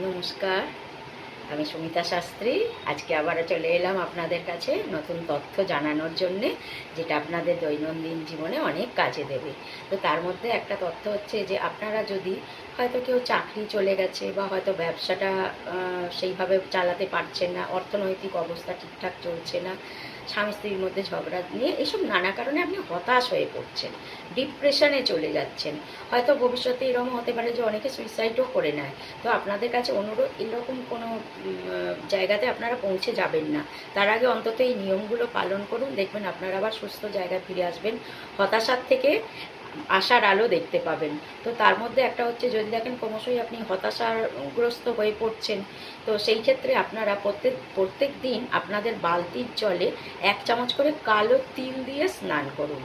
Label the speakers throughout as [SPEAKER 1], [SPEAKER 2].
[SPEAKER 1] no buscar আমি সুমিতা শাস্ত্রী। আজকে আবারও চলে এলাম আপনাদের কাছে নতুন তথ্য জানানোর জন্যে, যেটা আপনাদের দৈনন্দিন জীবনে অনেক কাজে দেবে। তো তার মধ্যে একটা তথ্য হচ্ছে যে, আপনারা যদি হয়তো কেউ চাকরি চলে গেছে বা হয়তো ব্যবসাটা সেইভাবে চালাতে পারছেন না, অর্থনৈতিক অবস্থা ঠিকঠাক চলছে না, স্বামী স্ত্রীর মধ্যে ঝগড়া নিয়ে এসব নানা কারণে আপনি হতাশ হয়ে পড়ছেন, ডিপ্রেশনে চলে যাচ্ছেন। হয়তো ভবিষ্যতে এরকম হতে পারে যে, অনেকে সুইসাইডও করে নেয়। তো আপনাদের কাছে অনুরোধ, এরকম কোনো জায়গাতে আপনারা পৌঁছে যাবেন না। তার আগে অন্তত এই নিয়মগুলো পালন করুন, দেখবেন আপনারা আবার সুস্থ জায়গায় ফিরে আসবেন, হতাশার থেকে আশার আলো দেখতে পাবেন। তো তার মধ্যে একটা হচ্ছে, যদি দেখেন ক্রমশই আপনি হতাশাগ্রস্ত হয়ে পড়ছেন, তো সেই ক্ষেত্রে আপনারা প্রত্যেক প্রত্যেক দিন আপনাদের বালতির জলে এক চামচ করে কালো তিল দিয়ে স্নান করুন।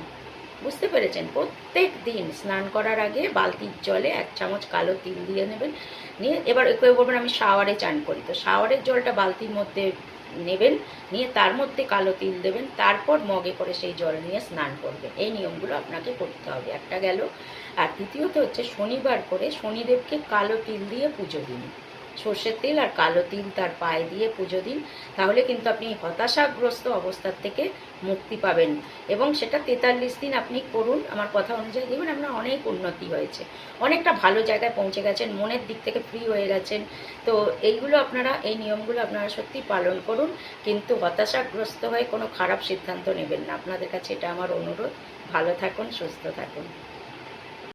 [SPEAKER 1] বুঝতে পেরেছেন? প্রত্যেক দিন স্নান করার আগে বালতির জলে এক চামচ কালো তিল দিয়ে নেবেন। নিয়ে এবার কেউ বলবেন আমি শাওয়ারে চান করি। তো শাওয়ারের জলটা বালতির মধ্যে নেবেন, নিয়ে তার মধ্যে কালো তিল দেবেন, তারপর মগে করে সেই জল নিয়ে স্নান করবেন। এই নিয়মগুলো আপনাকে করতে হবে। একটা গেল। আর দ্বিতীয়ত হচ্ছে শনিবার করে শনিদেবকে কালো তিল দিয়ে পুজো দিন। সর্ষের তেল আর কালো তিল তার পায়ে দিয়ে পুজো দিন, তাহলে কিন্তু আপনি হতাশাগ্রস্ত অবস্থার থেকে মুক্তি পাবেন। এবং সেটা তেতাল্লিশ দিন আপনি করুন, আমার কথা অনুযায়ী দেখবেন আপনার অনেক উন্নতি হয়েছে। অনেকটা ভালো জায়গায় পৌঁছে গেছেন, মনের দিক থেকে ফ্রি হয়ে গেছেন। তো এইগুলো আপনারা, এই নিয়মগুলো আপনারা সত্যি পালন করুন, কিন্তু হতাশাগ্রস্ত হয়ে কোনো খারাপ সিদ্ধান্ত নেবেন না। আপনাদের কাছে এটা আমার অনুরোধ। ভালো থাকুন, সুস্থ থাকুন।